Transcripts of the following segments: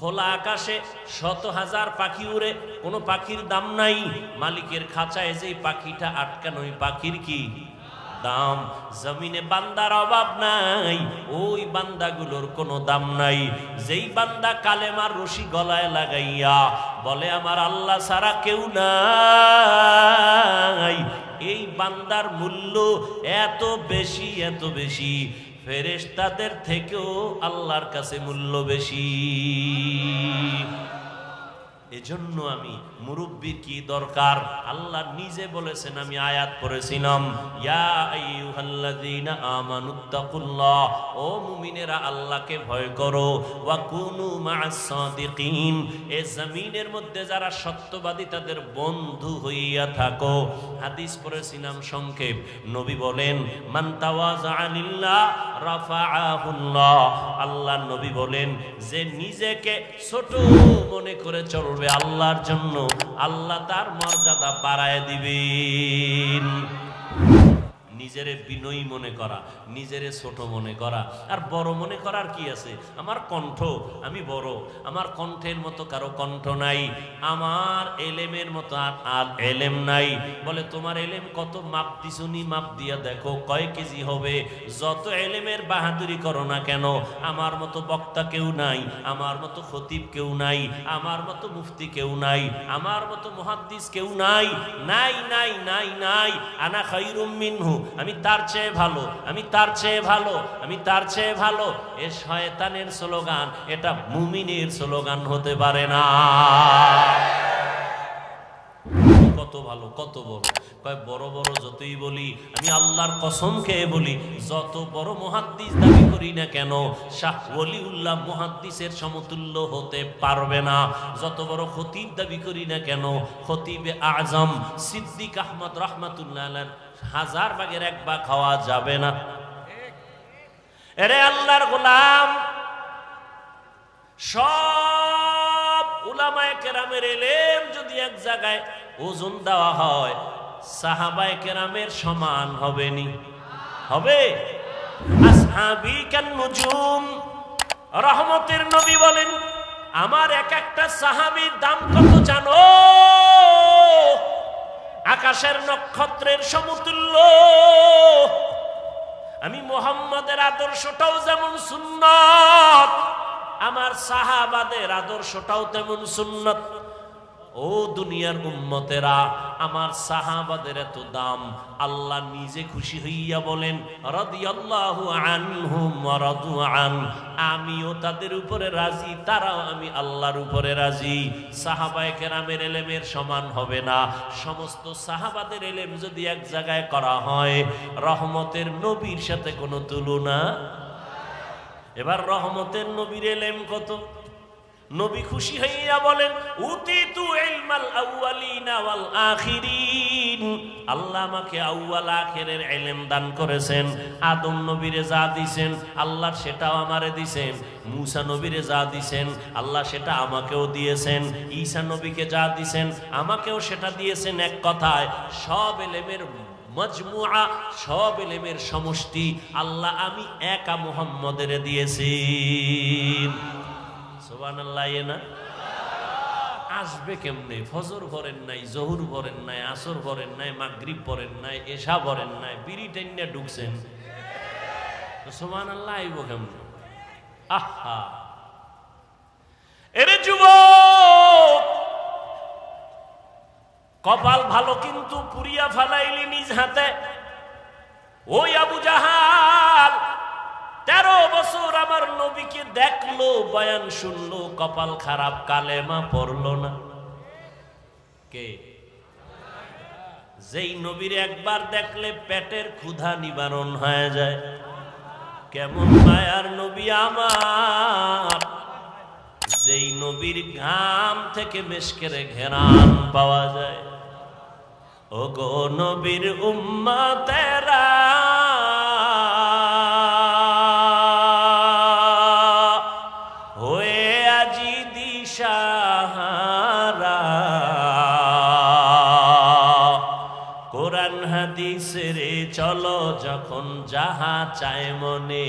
খোলা আকাশে শত হাজার পাখি উড়ে, কোনো পাখির দাম নাই। মালিকের খাঁচায় যে পাখিটা আটকানো ওই পাখির কি দাম? জমিনে বান্দার অভাব নাই, ওই বান্দাগুলোর কোনো দাম নাই। যেই বান্দা কালেমার রশি গলায় লাগাইয়া বলে, আমার আল্লাহ সারা কেউ নাই। এই বান্দার মূল্য এত বেশি এত বেশি। ফেরেশতাদের থেকেও আল্লাহর কাছে মূল্য বেশি। এজন্য আমি মুরব্বীর কি দরকার? আল্লাহ নিজে বলেছেন, আমি আয়াত পড়েছিলাম ও মুমিনেরা আল্লাহকে ভয় করো এ জমিনের মধ্যে যারা সত্যবাদী, তাদের বন্ধু হইয়া থাকো। হাদিস পড়েছিলাম সংক্ষেপ। নবী বলেন আল্লাহ নবী বলেন, যে নিজেকে ছোট মনে করে চলবে আল্লাহর জন্য আল্লাহ তার মর্যাদা বাড়ায় দিবেন। নিজেরে বিনয়ী মনে করা, নিজেরে ছোট মনে করা। আর বড় মনে করার কি আছে? আমার কণ্ঠ, আমি বড়। আমার কণ্ঠের মতো কারও কণ্ঠ নাই। আমার এলেমের মতো আর আর এলেম নাই। বলে, তোমার এলেম কত? মাপ দিছুনি মাপ দিয়া দেখো, কয় কেজি হবে? যত এলেমের বাহাদুরি করো না কেন? আমার মতো বক্তা কেউ নাই। আমার মতো খতিব কেউ নাই। আমার মতো মুফতি কেউ নাই। আমার মতো মুহাদ্দিস কেউ নাই। নাই নাই নাই নাই। আনা খাইরুম মিনহু। আমি তার চেয়ে ভালো, আমি তার চেয়ে ভালো, আমি তার চেয়ে ভালো। এ শয়তানের স্লোগান, এটা মুমিনের স্লোগান হতে পারে না। কত ভালো, কত বড়। কয়, বড় বড় যতই বলি, আমি আল্লাহর কসম খেয়ে বলি, যত বড় মহাদ্দিস দাবি করি না কেন, শাহ ওলিউল্লাহ মহাদ্দিসের সমতুল্য হতে পারবে না। যত বড় খতিব দাবি করি না কেন, খতিবে আজম সিদ্দিক আহমদ রহমাতুল্লাহ হাজার ভাগের এক ভাগ খাওয়া যাবে না। এরে আল্লাহর গোলাম, সব উলামায়ে কেরামের এলেম যদি এক জায়গায় ওজন দেওয়া হয়, সাহাবায়ে কেরামের সমান হবে নি। হবে? রহমতের নবী বলেন, আমার এক একটা সাহাবির দাম কত জানো? আকাশের নক্ষত্রের সমতুল্য। আমি মোহাম্মদের আদর্শটাও যেমন সুন্নত আমার সাহাবাদের আদর্শটাও তেমন সুন্নত। ও দুনিয়ার উম্মতেরা, আমার সাহাবাদের এত দাম, আল্লাহ নিজে খুশি হইয়া বলেন আমিও তাদের উপরে রাজি, তারাও আমি আল্লাহর উপরে রাজি। সাহাবায় কেরামের এলেমের সমান হবে না। সমস্ত সাহাবাদের এলেম যদি এক জায়গায় করা হয়, রহমতের নবীর সাথে কোনো তুলনা এবার রহমতের নবীর এলেম কত? নবী খুশি হইয়া বলেন, উতিতু ইলমাল আউয়ালিনা আখিরিন। আল্লাহ আমাকে আউয়াল আখিরের ইলম দান করেছেন, আদম নবীরে যা দিছেন, আল্লাহ সেটাও আমারে দিছেন, মুসা নবীরে যা দিছেন, আল্লাহ সেটা আমাকেও দিয়েছেন, ঈসা নবীকে যা দিছেন, আমাকেও সেটা দিয়েছেন এক কথায়। সব এলেমের মজমুআ, সব এলেমের সমষ্টি। আল্লাহ, আমি একা মুহাম্মদের দিয়েছি। সুবহানাল্লাহ, এ না? আসবে কেমনে? ফজর ভরেন নাই, জহুর ভরেন নাই, আসর ভরেন নাই, মাগরিব ভরেন নাই, এশা ভরেন নাই, বিড়ি ঢুকছেন। সুবহানাল্লাহ, আইব কেমনে? আহা! এরে যুবক! কপাল ভালো কিন্তু পুরিয়া ফালাইলি নিজ হাতে। ওই আবু জাহাল, তেরো বছর আমার নবীকে দেখল, বয়ান শুনলো, কপাল খারাপ, কালেমা পড়ল না। কে? যেই নবীর একবার দেখলে পেটের ক্ষুধা নিবারণ হয়ে যায়। কেমন মায়ার নবী আমার। যেই নবীর ঘাম থেকে মেশকেরে ঘেরান পাওয়া যায়। ও গো নবীর উম্মা তেরা হয়ে আজি দিশাহারা। কোরআন হাদিসের চলো যখন যাহা চায় মনে।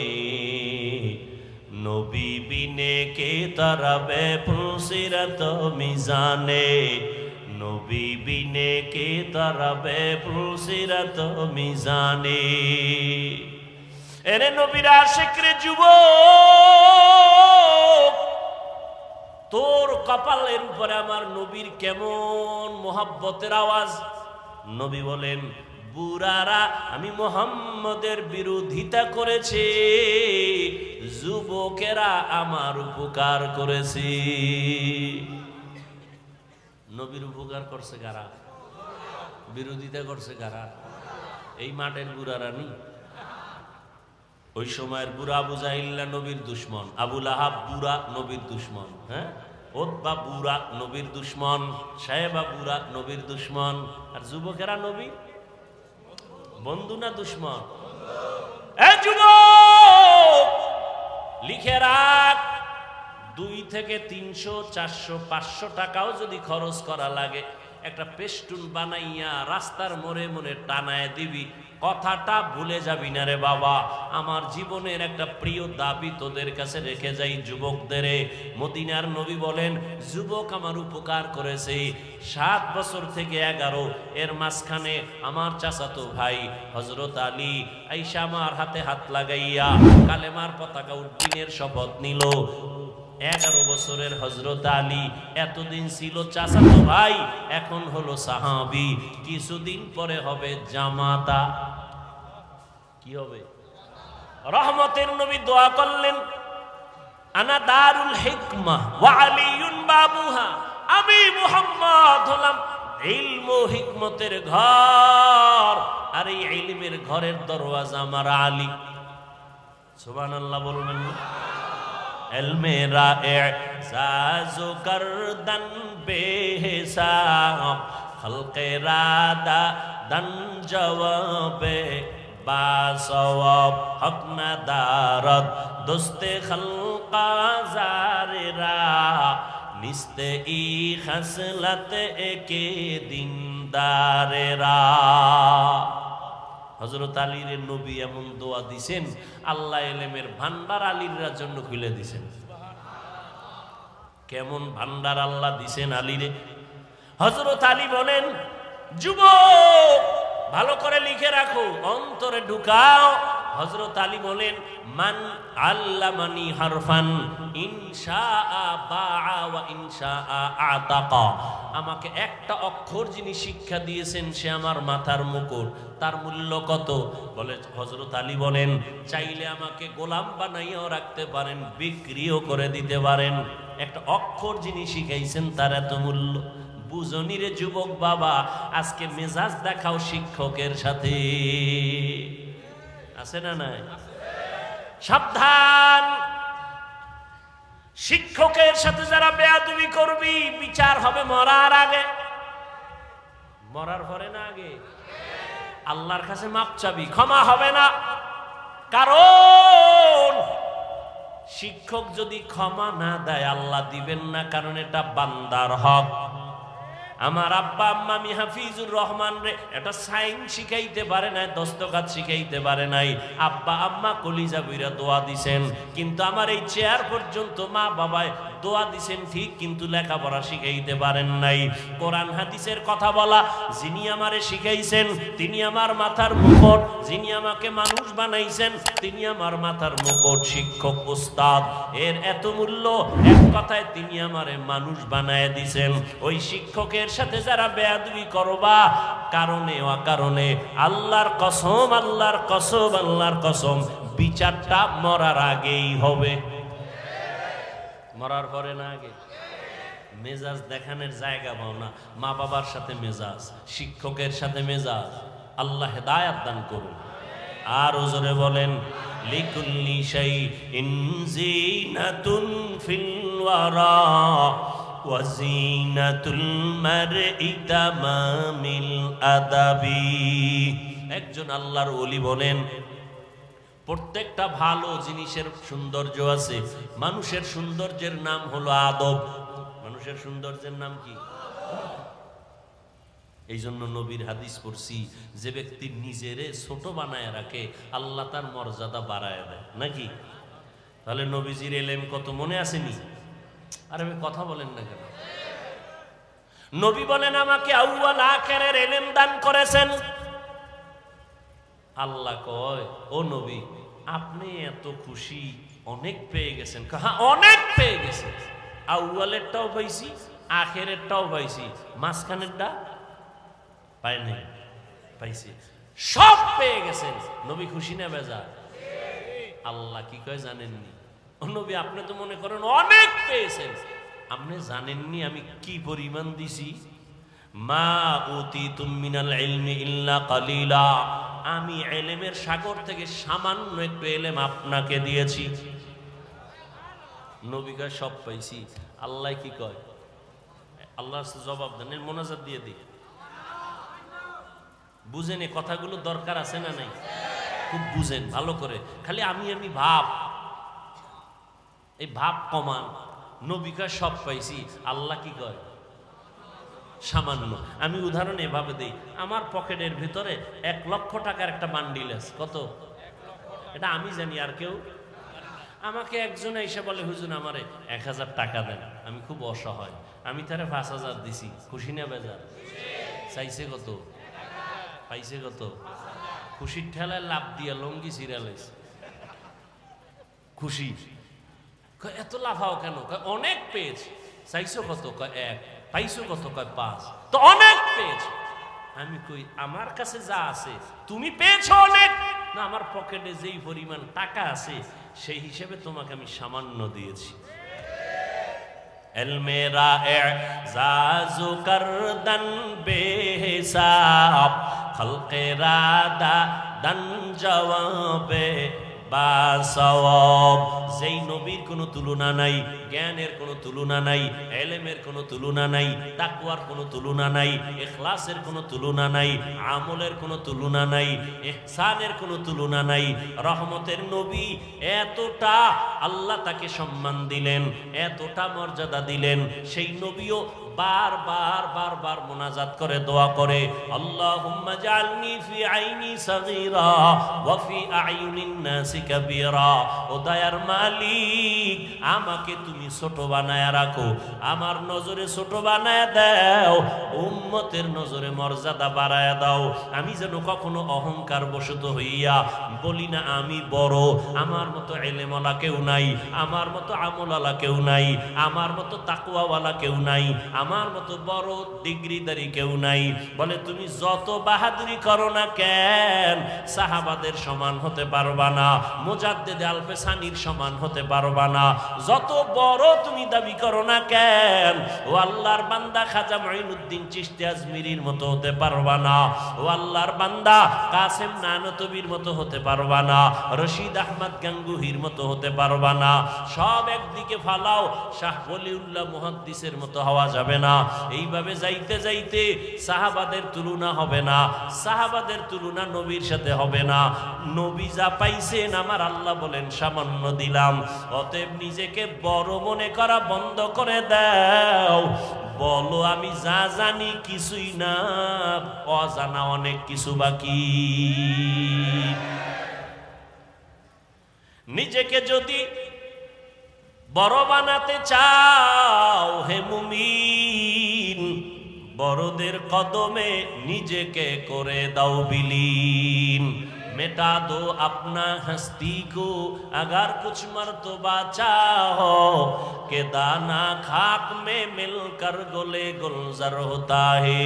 নবী বিনে কে তরবে ফুলসিরত মিজানে। নবী বিনে কে তরবে ফুলসিরত মিজানে। এরে নবীরা শেখরে যুব তোর কপালের উপরে আমার নবীর কেমন মোহাব্বতের আওয়াজ? নবী বলেন, বুড়ারা, আমি মোহাম্মদের বিরোধিতা করেছে, যুবকেরা আমার উপকার করেছে। নবীর উপকার করছে কারা? বিরোধিতা করছে কারা? এই মাঠের বুড়ারা নি ওই সময়ের বুড়া আবু জাহিল্লা নবীর দুশ্মন আবুল আহাব বুড়া নবীর দুশ্মন হ্যাঁ? ওতবা বুড়া নবীর দুশ্মন, সাহেবা বুড়া নবীর দুশ্মন, আর যুবকেরা নবী? বন্ধু না দুশ্মন? লিখে রাখ। দুই থেকে তিনশো, চারশো, পাঁচশো টাকাও যদি খরচ করা লাগে, একটা পেস্টুন বানাইয়া রাস্তার মোড়ে মোড়ে টানায় দিবি, কথাটা ভুলে যাবি না রে বাবা। আমার জীবনের একটা প্রিয় দাবি তোদের কাছে রেখে যাই যুবকদের। মদিনার নবী বলেন, যুবক আমার উপকার করেছে। সাত বছর থেকে এগারো, এর মাঝখানে আমার চাচাতো ভাই হজরত আলী আইসা আমার হাতে হাত লাগাইয়া কালেমার পতাকা উদ্দিনের শপথ নিল। এগারো বছরের হজরত আলী এতদিন ছিল চাচাতো ভাই, এখন হলো সাহাবি। কিছুদিন পরে হবে জামাতা। কি হবে? রহমতের নবী দোয়া করলেন, আনা দারুল হিকমা ওয়া আলিয়ুন বাবুহা। আমি মুহাম্মদ হলাম ইলম হিকমতের ঘর। আর এই ইলমের ঘরের দরওয়াজা আমার আলী। সুবহানাল্লাহ বলবেন না? মেরা এজাজু করদন বেহিসাব খলকে রাদা দন জবাবে বাসওয়াব হক দারদ দোস্তে খলকা জারেরা নিস্তে ই খসলত একে দিনদারেরা হজরত আলীর নবী এমন দোয়া দিছেন, আল্লাহ এলেমের ভান্ডার আলীরা জন্য খুলে দিছেন। কেমন ভান্ডার আল্লাহ দিছেন আলীরে? হজরত আলী বলেন, যুবক, ভালো করে লিখে রাখো, অন্তরে ঢুকাও হজরত আলী বলেন, মান আল্লামানি হারফান ইনশা আতাকা। আমাকে একটা অক্ষর যিনি শিক্ষা দিয়েছেন, সে আমার মাথার মুকুট। তার মূল্য কত? বলে হজরত আলী বলেন, চাইলে আমাকে গোলাম বানাইয়াও রাখতে পারেন, বিক্রিও করে দিতে পারেন। একটা অক্ষর যিনি শিখাইছেন, তার এত মূল্য। বুঝনি রে যুবক বাবা, আজকে মেজাজ দেখাও শিক্ষকের সাথে। আছে না নাই? সাবধান। শিক্ষকের সাথে যারা বেয়াদুবি করবি, বিচার হবে মরার আগে। মরার পরে না আগে? আল্লাহর কাছে মাপ চাবি, ক্ষমা হবে না। কারণ শিক্ষক যদি ক্ষমা না দেয়, আল্লাহ দিবেন না, কারণ এটা বান্দার হক। আমার আব্বা আম্মা মি হাফিজুর রহমান রে, এটা সাইন শিখাইতে পারে নাই দস্তকাত শিখাইতে পারে নাই। আব্বা আম্মা কলিজা বুইরা দোয়া দিছেন। কিন্তু আমার এই চেয়ার পর্যন্ত মা বাবায় দোয়া দিছেন ঠিক, কিন্তু লেখাপড়া শিখাইতে পারেন নাই। কোরআন হাদিসের কথা বলা, যিনি আমারে শিখাইছেন, তিনি আমার মাথার মুকুট। যিনি আমাকে মানুষ বানাইছেন, তিনি আমার মাথার মুকুট, শিক্ষক, উস্তাদ। এর এত মূল্য, এক কথায় তিনি আমারে মানুষ বানায় দিছেন। ওই শিক্ষকের সাথে যারা বেয়াদবি করবা, কারণে অকারণে, আল্লাহর কসম আল্লাহর কসম আল্লাহর কসম, বিচারটা মরার আগেই হবে। মরার পরে না আগে? মেজাজ দেখানোর জায়গা পাও না। মা বাবার সাথে মেজাজ, শিক্ষকের সাথে মেজাজ। আল্লাহ হেদায়াত দান করুন। আর ওজরে বলেন, লিকুল্লি শাই ইনজিনাতুন ফিল ওয়ারা ওয়াজিনাতুল আদাবি। একজন আল্লাহর ওলি বলেন প্রত্যেকটা ভালো জিনিসের সৌন্দর্য আছে। মানুষের সৌন্দর্যের নাম হলো আদব। মানুষের সৌন্দর্যের নাম কি? এই জন্য নবীর হাদিস পড়ছি, যে ব্যক্তি নিজেরে ছোট বানায় রাখে, আল্লাহ তার মর্যাদা বাড়ায় দেয়। নাকি? তাহলে নবীজির এলেম কত মনে আসেনি? আর আমি কথা বলেন না কেন? নবী বলেন, আমাকে আউয়াল আখেরের এলেম দান করেছেন। আল্লাহ কয়, ও নবী আপনি এত খুশি, অনেক পেয়ে গেছেন। হ্যাঁ অনেক পেয়ে গেছেন। আউয়ালেরটাও পাইছি, আখেরেরটাও পাইছি। মাঝখানেরটা পাই পাইছি। সব পেয়ে গেছেন। নবী খুশি না বেজা? আল্লাহ কি কয় জানেননি? নবী, আপনি তো মনে করেন অনেক পেয়েছেন। আপনি জানেননি আমি কি পরিমাণ দিছি? মা অতি তুমিনাল ইলমি ইল্লা কালিলা। আমি এলেমের সাগর থেকে সামান্য একটু এলেম আপনাকে দিয়েছি। নবিকা সব পাইছি। আল্লাহ কি কয়? আল্লাহ জবাব দেন মোনাজাত দিয়ে দিই। বুঝেন কথাগুলো দরকার আছে না নাই? খুব বুঝেন, ভালো করে। খালি আমি আমি ভাব। এই ভাব কমান। নবিকা সব পাইছি। আল্লাহ কি কয়? সামান্য। আমি উদাহরণ এভাবে দিই। আমার পকেটের ভিতরে এক লক্ষ টাকার একটা বান্ডিল আছে। কত? এটা আমি জানি, আর কেউ? আমাকে একজন এসে বলে, হুজুর, আমারে এক হাজার টাকা দেন। আমি খুব অসহায়। আমি তারে পাঁচ হাজার দিছি। খুশি না বেজার? চাইছে কত? পাইছে কত? খুশির ঠেলায় লাভ দিয়া লঙ্গি সিরিয়ালাইছে খুশি এত লাফাও কেন? অনেক পেয়েছে। চাইছো কত? এক। পাইছো কত? কয়, পাঁচ। তো অনেক পেয়েছে। আমি কই, আমার কাছে যা আছে, তুমি পেয়েছ অনেক? না, আমার পকেটে যেই পরিমাণ টাকা আছে, সেই হিসেবে তোমাকে আমি সামান্য দিয়েছি। এলমেরা খলকে রাদা দন জবাবে যেই নবীর কোনো তুলনা নাই, জ্ঞানের কোনো তুলনা নাই, এলেমের কোনো তুলনা নাই, তাকওয়ার কোনো তুলনা নাই, ইখলাসের কোনো তুলনা নাই, আমলের কোনো তুলনা নাই, ইহসানের কোনো তুলনা নাই, রহমতের নবী এতটা আল্লাহ তাকে সম্মান দিলেন, এতটা মর্যাদা দিলেন, সেই নবীও বার বার বার বার মোনাজাত করে, দোয়া করে আমাকে তুমি ছোট বানায় রাখো, আমার নজরে ছোট বানায় দাও, উম্মতের নজরে মর্যাদা বাড়ায় দাও। আমি যেন কখনো অহংকার বশত হইয়া বলি না, আমি বড়, আমার মতো এলেমলা কেউ নাই, আমার মতো আমলালা কেউ নাই, আমার মতো তাকুয়াওয়ালা কেউ নাই, আমার মতো বড় ডিগ্রিদারি কেউ নাই। বলে, তুমি যত বাহাদুরি করো না কেন, সাহাবাদের সমান হতে পারবা না, মুজাদ্দেদে আলফে সানির সমান হতে পারবা না। যত বড় তুমি দাবি করো না কেন, ও আল্লাহর বান্দা খাজা মাইনুদ্দিন চিশতি আজমিরির মতো হতে পারবা না। ও আল্লাহর বান্দা কাসেম নানতবির মতো হতে পারবা না। রশিদ আহমদ গাঙ্গুহির মতো হতে পারবা না। সব একদিকে ফালাও, শাহ বলিউল্লাহ মুহাদ্দিসের মতো হওয়া যাবে না। এইভাবে যাইতে যাইতে সাহাবাদের তুলনা হবে না। সাহাবাদের তুলনা নবীর সাথে হবে না। নবী যা পাইছেন আমার আল্লাহ বলেন, সামান্য দিলাম। অতএব নিজেকে বড় মনে করা বন্ধ করে দাও। বলো, আমি যা জানি কিছুই না, অজানা অনেক কিছু বাকি। নিজেকে যদি বড় বানাতে চাও হে মুমিন বড়দের কদমে নিজেকে করে দাও বিলীন मेटा दो अपना हस्ती को अगर कुछ मर्तबा चाहो के दाना खाक में मिलकर गोले गुलजर होता है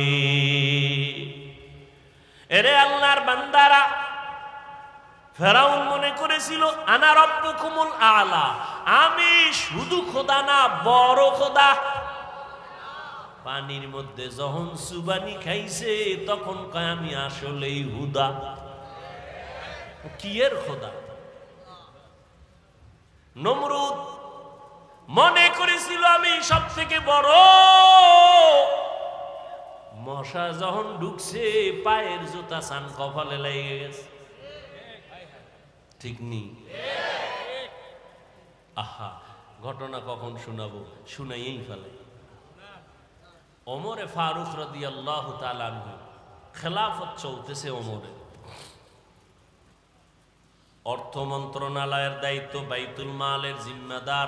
এরে আল্লাহর বান্দারা ফেরাউন মনে করেছিল, আনা রব্বুকুমুল আলা। আমি শুধু খোদা না, বড় খোদা। পানির মধ্যে যখন সুবানি খাইছে, তখন কয়, আমি আসলেই হুদা। কিয়ের খোদা? নমরুদ মনে করেছিল, আমি সব থেকে বড়। মশা যখন ঢুকছে, পায়ের জুতা সান কপালে লেগে গেছে। ঠিক নেই। আহা, ঘটনা কখন শোনাবো? শুনাইয়েই ফেলে। ওমরে ফারুক রদি আল্লাহ তালানহু খেলাফত চলতেছে ওমরে। অর্থ মন্ত্রণালয়ের দায়িত্ব বাইতুল মালের জিম্মাদার।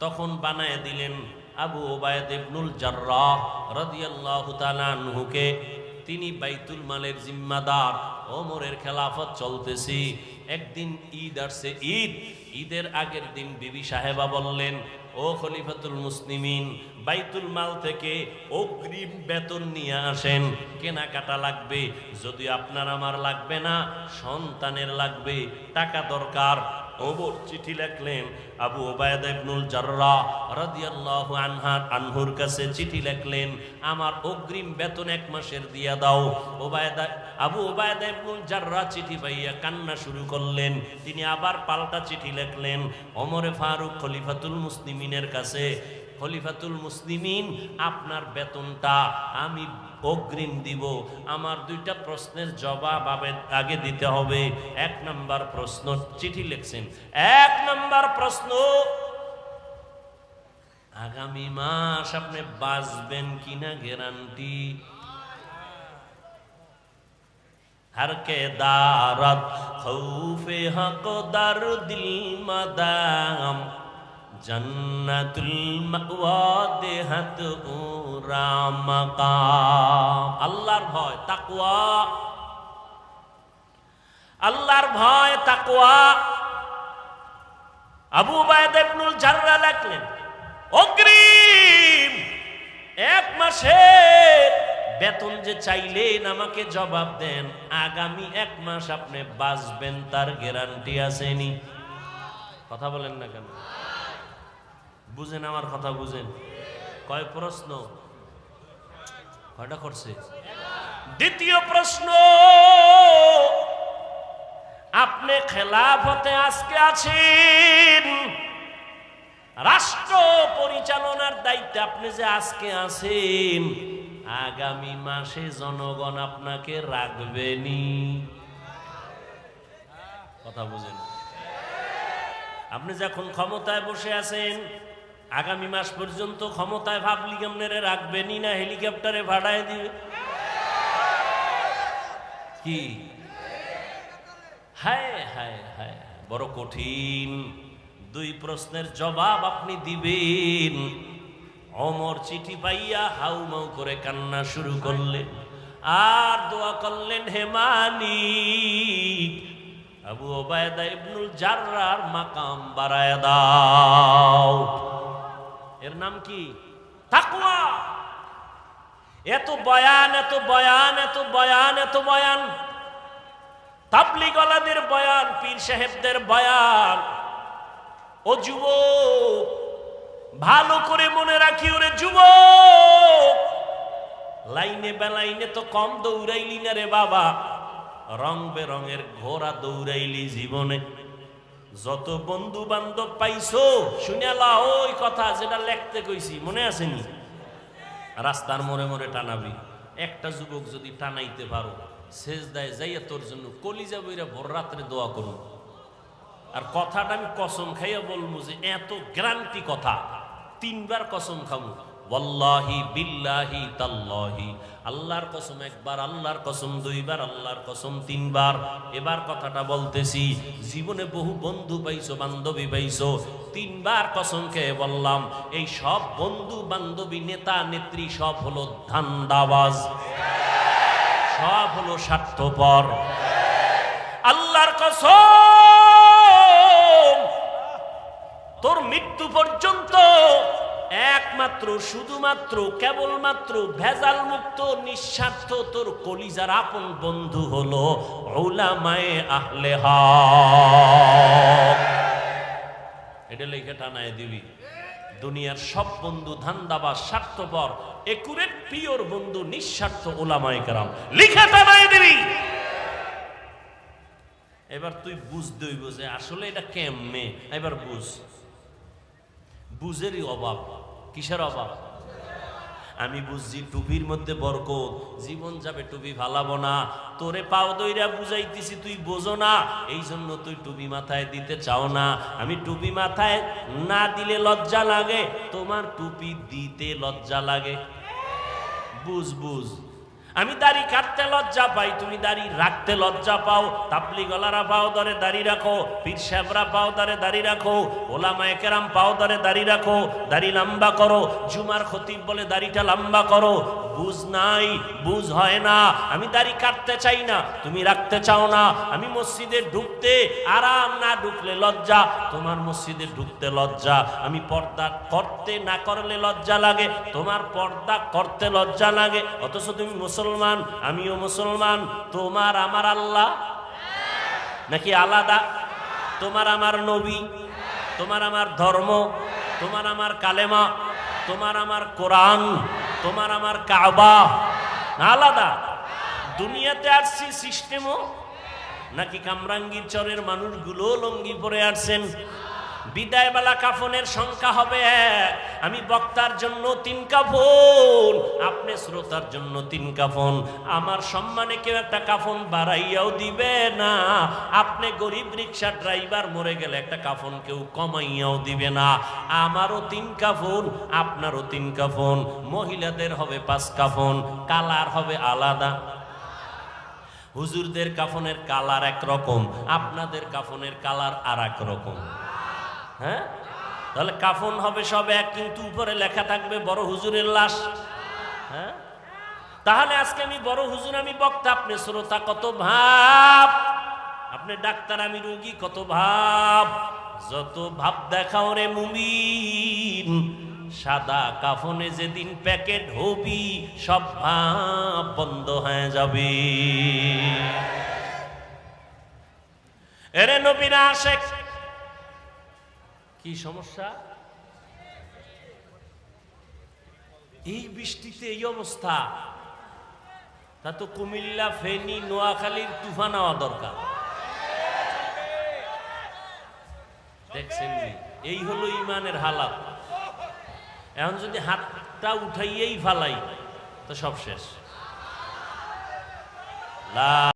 তখন বানায় দিলেন আবু ওবায়দ ইবনুল জার্রাহ রাদিয়াল্লাহু তাআলা আনহুকে তিনি বাইতুল মালের জিম্মাদার। ওমরের খেলাফত চলতেছি। একদিন ঈদ আসছে। ঈদ, ঈদের আগের দিন বিবি সাহেবা বললেন, ও খলিফাতুল মুসলিমিন, বাইতুল মাল থেকে অগ্রিম বেতন নিয়ে আসেন। কেনাকাটা লাগবে। যদি আপনার আমার লাগবে না, সন্তানের লাগবে। টাকা দরকার। ওমর চিঠি লেখলেন আবু ওবায়দ জাররা রাদিয়াল্লাহু আনহার আনহুর কাছে চিঠি লেখলেন, আমার অগ্রিম বেতন এক মাসের দিয়া দাও। ওবায়দা আবু ওবায়দা জাররা চিঠি পাইয়া কান্না শুরু করলেন। তিনি আবার পাল্টা চিঠি লেখলেন, ওমরে ফারুক খলিফাতুল মুসলিমিনের কাছে খলিফাতুল মুসলিমিন, আপনার বেতনটা আমি অগ্রিম দিব। আমার দুইটা প্রশ্নের জবাব আগে দিতে হবে। এক নাম্বার প্রশ্ন, চিঠি লিখছেন। এক নাম্বার প্রশ্ন, আগামী মাস আপনি বাঁচবেন কিনা গ্যারান্টি? হার কে دارت খৌফে হক দার দিল, মাদাম। জন্নতুল মাওয়া দেহাত ওরা আল্লাহর ভয় তাকুয়া আল্লাহর ভয় তাকুয়া আবু বায়দ ইবনুল জাররা লেখলেন, অগ্রিম এক মাসের বেতন যে চাইলেন আমাকে জবাব দেন, আগামী এক মাস আপনি বাঁচবেন, তার গ্যারান্টি আসেনি। কথা বলেন না কেন? বুঝেন আমার কথা বুঝেন। কয় প্রশ্ন? কয়টা করছে? দ্বিতীয় প্রশ্ন, আপনি খেলাফতে আজকে আছেন। রাষ্ট্র পরিচালনার দায়িত্বে আপনি যে আজকে আছেন, আগামী মাসে জনগণ আপনাকে রাখবেনি কথা বুঝেন। আপনি যখন ক্ষমতায় বসে আছেন আগামী মাস পর্যন্ত ক্ষমতায় ভাবলি আপনারে রাখবেনি না হেলিকপ্টারে ভাড়ায় দিবে। কি? হায় হায় হায়, বড় কঠিন। দুই প্রশ্নের জবাব আপনি দিবেন। অমর চিঠি পাইয়া হাউ মাউ করে কান্না শুরু করলেন আর দোয়া করলেন হেমানি আবু ওবায়দা ইবনুল জাররার মাকাম বাড়ায় দাও। এর নাম কি? তাকওয়া। এত বয়ান এত বয়ান এত বয়ান এত বয়ান। তাবলিগলাদের বয়ান, পীর সাহেবদের বয়ান। ও যুবক, ভালো করে মনে রাখি ওরে যুবক। লাইনে বেলাইনে তো কম দৌড়াইলি না রে বাবা। রং বেরঙের ঘোড়া দৌড়াইলি জীবনে। যত বন্ধু বান্ধব পাইছো শুনিয়ালা ওই কথা যেটা লেখতে কইছি, মনে আসেনি রাস্তার মোড়ে মোড়ে টানাবি। একটা যুবক যদি টানাইতে পারো শেষ দেয় যাইয়া তোর জন্য কলিজা বইরা ভোর রাত্রে দোয়া করুন আর কথাটা আমি কসম খাইয়া বলব যে, এত গ্যারান্টি কথা। তিনবার কসম খামু। ওয়াল্লাহি বিল্লাহি তাল্লাহি। আল্লাহর কসম একবার, আল্লাহর কসম দুইবার, আল্লাহর কসম তিনবার। এবার কথাটা বলতেছি, জীবনে বহু বন্ধু পাইছো, বান্ধবী পাইছো, তিনবার কসম খেয়ে বললাম, এই সব বন্ধু, বান্ধবী, নেতা, নেত্রী সব হলো ধান্দাবাজ। সব হলো স্বার্থপর। আল্লাহর কসম, তোর মৃত্যু পর্যন্ত একমাত্র, শুধুমাত্র, কেবলমাত্র ভেজাল মুক্ত নিঃস্বার্থ তোর কলিজার আপন বন্ধু হলো ওলামায়ে আহলে এটা লিখে টানায় দিবি। দুনিয়ার সব বন্ধু ধান্দাবাজ, স্বার্থপর একুরেট পিওর বন্ধু, নিঃস্বার্থ ওলামায়ে কেরাম। লিখে টানায় দিবি। এবার তুই বুঝতে হইব যে আসলে এটা কেমনে? এবার বুঝ। বুঝেরই অভাব। কিসের অভাব? আমি বুঝছি টুপির মধ্যে বরকত। জীবন যাবে টুপি ফালাবো না। তোরে পাও দইরা বুঝাইতেছি, তুই বোঝো না। এই জন্য তুই টুপি মাথায় দিতে চাও না। আমি টুপি মাথায় না দিলে লজ্জা লাগে। তোমার টুপি দিতে লজ্জা লাগে। বুঝ বুঝ। আমি দাড়ি কাটতে লজ্জা পাই, তুমি দাড়ি রাখতে লজ্জা পাও। তাপলি গলারা পাও দরে দাড়ি রাখো, পীর সাহেবরা পাও দরে দাড়ি রাখো, ওলামা একেরাম পাও দরে দাড়ি রাখো, দাড়ি লম্বা করো, জুমার খতিব বলে দাড়িটা লম্বা করো। বুঝ নাই, বুঝ হয় না। আমি দাড়ি কাটতে চাই না, তুমি রাখতে চাও না। আমি মসজিদে ঢুকতে আরাম না ঢুকলে লজ্জা। তোমার মসজিদে ঢুকতে লজ্জা। আমি পর্দা করতে না করলে লজ্জা লাগে। তোমার পর্দা করতে লজ্জা লাগে। অথচ তুমি মুসলমান, আমিও মুসলমান। তোমার আমার আল্লাহ? নাকি আলাদা? তোমার আমার নবী? তোমার আমার ধর্ম? তোমার আমার কালেমা? তোমার আমার কোরআন, তোমার আমার কাবা, না আলাদা? দুনিয়াতে আসছি সিস্টেমও নাকি কামরাঙ্গীর চরের মানুষগুলো লঙ্গি পরে আসছেন? বিদায়বেলা কাফনের সংখ্যা হবে এক। আমি বক্তার জন্য তিন কাফন, আপনি শ্রোতার জন্য তিন কাফন। আমার সম্মানে কেউ একটা কাফন বাড়াইয়াও দিবে না। আপনি গরিব রিক্সা ড্রাইভার মরে গেলে একটা কাফন কেউ কমাইয়াও দিবে না। আমারও তিন কাফন, আপনারও তিন কাফন। মহিলাদের হবে পাঁচ কাফন, কালার হবে আলাদা। হুজুরদের কাফনের কালার এক রকম আপনাদের কাফনের কালার আর এক রকম। হ্যাঁ? তাহলে কাফন হবে সব এক, কিন্তু উপরে লেখা থাকবে বড় হুজুরের লাশ। হ্যাঁ? তাহলে আজকে আমি বড় হুজুর, আমি বক্তা, আপনি শ্রোতা, কত ভাব। আপনি ডাক্তার, আমি রোগী, কত ভাব। যত ভাব দেখাও রে মুমিন, সাদা কাফনে যেদিন প্যাকেট হবি, সব ভাব বন্ধ হয়ে যাবে। এরে নবীরা আশেক কি সমস্যা? এই বৃষ্টিতে এই অবস্থা। তা তো কুমিল্লা, ফেনী, নোয়াখালীর তুফান হওয়া দরকার। দেখছেন? এই হলো ইমানের হালাত। এখন যদি হাতটা উঠাইয়েই ফালাই, তো সব শেষ। লা